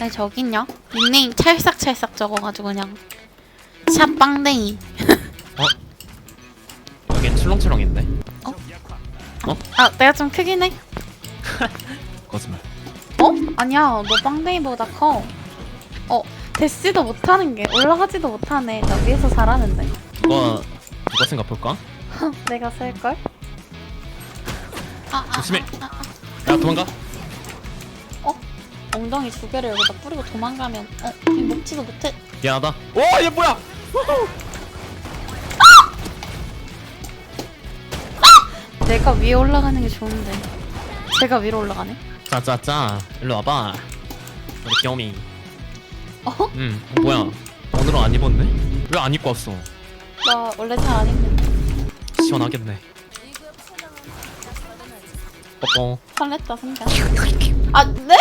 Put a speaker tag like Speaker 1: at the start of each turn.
Speaker 1: 왜 저기 있냐? 닉네임 찰싹찰싹 적어가지고 그냥 샷빵댕이
Speaker 2: 여긴 출렁출렁인데
Speaker 1: 아 내가 좀 크긴 해
Speaker 2: 거짓말
Speaker 1: 어? 아니야 너 빵댕이보다 커 어? 대시도 못하는 게 올라가지도 못하네 나 위에서 잘하는데
Speaker 2: 누가 누가 생각 볼까?
Speaker 1: 내가? 아, 아,
Speaker 2: 조심해.
Speaker 1: 아, 아, 아.
Speaker 2: 야 도망가
Speaker 1: 엉덩이 두 개를 여기다 뿌리고 도망가면 어? 이 먹지도 못해.
Speaker 2: 미안하다. 오 얘 뭐야?
Speaker 1: 내가 위에 올라가는 게 좋은데. 제가 위로 올라가네?
Speaker 2: 짜짜짜 일로 와봐. 우리 귀요미
Speaker 1: 어?
Speaker 2: 응 어, 뭐야? 오늘은 안 입었네? 왜 안 입고 왔어?
Speaker 1: 나 원래 잘 안 입는데.
Speaker 2: 시원하겠네. 뽀뽀.
Speaker 1: 설렜다 순간 아 네?